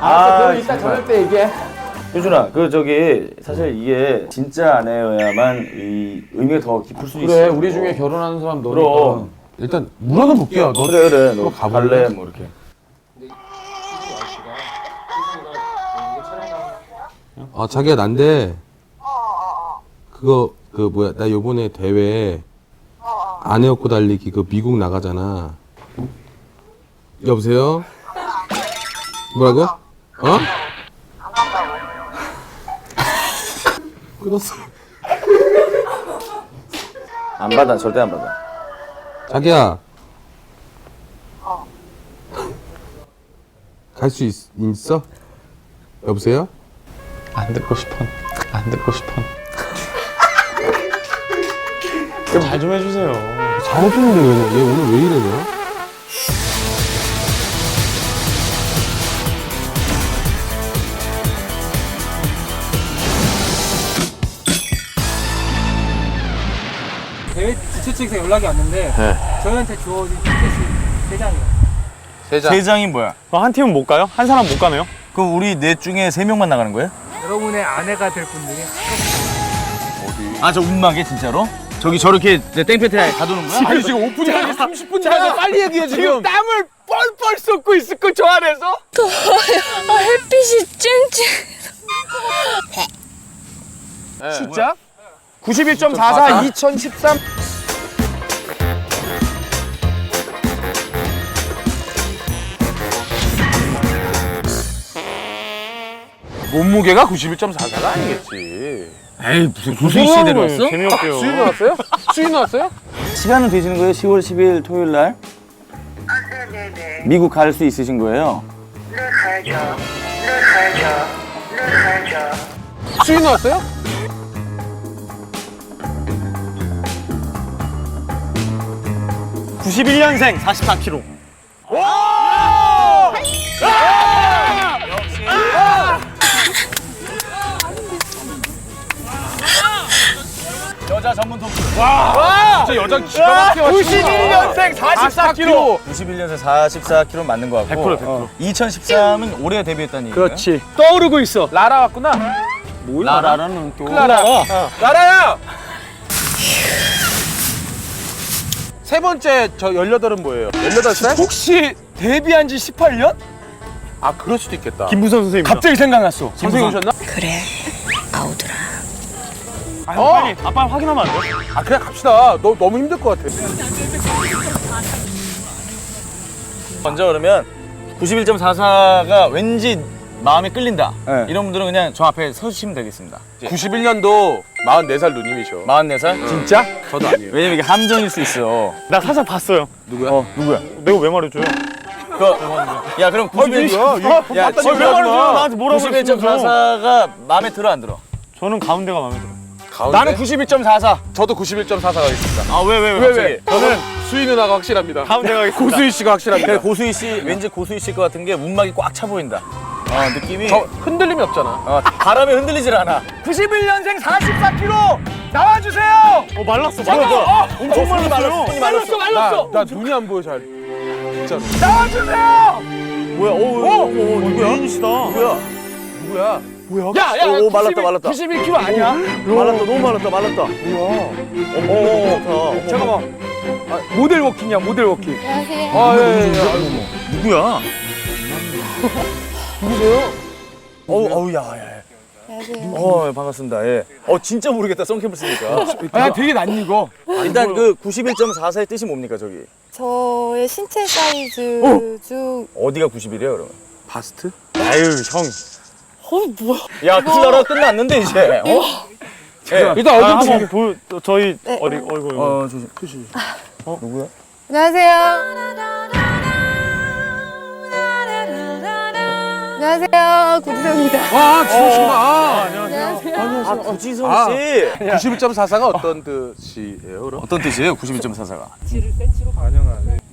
알았어, 그럼 이따 정말. 저녁 때 얘기해. 효준아, 그 저기 사실 이게 진짜 아내여야만 이 의미가 더 깊을 수 있어. 그래, 우리 중에 결혼하는 사람 너니까. 그럼. 일단 물어는 볼게요. 너 그래 그래, 너또 가볼래? 갈래 뭐 이렇게. 아 자기야 난데 그거 그 뭐야 나 요번에 대회 아내 업고 달리기 그 미국 나가잖아 여보세요 뭐라고 어 끊었어 안 받아, 절대 안 받아. 자기야 갈 수 있어 여보세요 안 듣고 싶어. 안 듣고 싶어. 잘 좀 해주세요. 잘해주는데 왜, 얘 오늘 왜 이러냐? 대회 지체 측에서 연락이 왔는데 저희한테 주어진 티켓이 세 장이요. 세 장이 뭐야? 어, 한 팀은 못 가요? 한 사람 못 가네요? 그럼 우리 넷 중에 세 명만 나가는 거예요? 여러분의 아내가 될 분들이 아, 저 운막에 진짜로? 저기 저렇게 내 땡볕에 가두는 거야? 아니 지금 오프닝 하기 30분 전에 빨리 얘기해 지금 땀을 뻘뻘 쏟고 있을 걸저 안에서? 아, 햇빛이 쨍쨍. 진짜? 91.44 2013 몸무게가 91.44가 아니겠지. 에이, 무슨 구수희 씨 데려왔어? 재미없게요. 수위 나왔어요? 수위 나왔어요? 시간은 되시는 거예요? 10월 10일 토요일 날? 아, 네네네. 미국 갈 수 있으신 거예요? 네, 가야죠. 네, 가야죠. 네, 가야죠. 수위 나왔어요? 91년생 44kg. 여자 전문 토크. 진짜 여자 기가 막혀. 91년생 44kg. 91년생 44kg 맞는 거 같고. 100% 100%. 2013은 올해 데뷔했다는 얘기예요? 그렇지. 떠오르고 있어. 라라 왔구나. 라라라는 또. 라라. 라라야. 세 번째 저 18은 뭐예요? 18살? 혹시 데뷔한 지 18년? 아, 그럴 수도 있겠다. 김부선 선생님. 갑자기 생각났어. 선생님 오셨나? 그래, 아우들아. 아, 어! 빨리 아빠 확인하면 안 돼? 아, 그냥 갑시다. 너 너무 힘들 것 같아. 먼저 그러면 91.44가 왠지 마음에 끌린다. 네. 이런 분들은 그냥 저 앞에 서주시면 되겠습니다. 91년도 44살 누님이셔. 44살? 진짜? 저도 아니에요. 왜냐면 이게 함정일 수 있어. 나 살짝 봤어요. 누구야? 어, 누구야? 내가 왜 말해줘요? 그, 야, 그럼 91. 뭐야? 이거 야, 봤다니까. 왜 말해줘요? 나한테 뭐라고 그랬으면서. 91.44가 마음에 들어 안 들어? 저는 가운데가 마음에 들어요. 가운데? 나는 91.44. 저도 91.44가 있습니다. 아, 왜, 왜, 왜? 왜? 왜? 저는 수희 누나가 확실합니다. 가운데가 있습니다. 고수희 씨가 확실합니다. 그래, 고수희 씨, 왠지 고수희 씨것 같은 게 문막이 꽉 차 보인다. 어, 느낌이. 저 흔들림이 없잖아. 어, 바람에 흔들리질 않아. 91년생 44kg 나와주세요. 어, 말랐어, 뭐야, 말랐어. 뭐야? 엄청 말랐어요. 손이 말랐어. 나, 나 눈이 안 보여 잘. 진짜로. 나와주세요. 뭐야? 오, 오, 오, 오, 누구야? 미인이시다. 누구야? 누구야? 야, 야, 오, 말랐다, 말랐다. 91kg 아니야? 말랐다, 너무 말랐다, 말랐다. 뭐야? 어머, 잠깐만. 아, 모델 워킹이야, 모델 워킹. 안녕하세요. 아, 예, 예, 예. 누구야? 누구세요? 어우, 어우, 야, 야. 어, 반갑습니다. 예. 어, 진짜 모르겠다. 썬캠을 쓰니까. 아, 나 되게 낯익어. 일단 그 91.44의 뜻이 뭡니까, 저기? 저의 신체 사이즈 중 어디가 91이에요, 그러면? 바스트? 아유, 형. 어, 뭐야? 야, 클라라 끝났는데, 이제. 어? 예. 일단 아, 어디 한번 보, 또 저희 네. 어리, 어이구. 어, 조심. 조심. 어, 누구야? 안녕하세요. 안녕하세요. 구두성입니다. 아, 지효씨구나. 안녕하세요. 아, 구지성 아. 씨. 91.44가 어떤 뜻이에요, 그럼? 어떤 뜻이에요, 91.44가?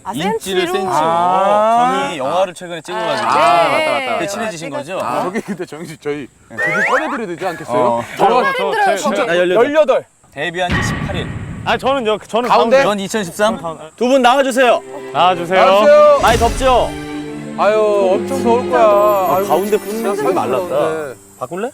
아, 인치를 센치로. 아. 저희 영화를 최근에 찍어가지고. 아, 맞다, 맞다, 그때 맞다. 친해지신 거죠? 아, 저기 근데 정희 씨 저희 그거 꺼내드려야 되지 않겠어요? 어. 저, 제- 저도. 제- 나 18. 18. 데뷔한 지 18일. 아, 저는 여, 저는 가운데? 전 2013. 두 분 나와주세요. 나와주세요. 안녕하세요. 많이 덥죠? 아유 엄청 더울 거야. 아유, 가운데 붙는 게 말랐다. 더운데. 바꿀래?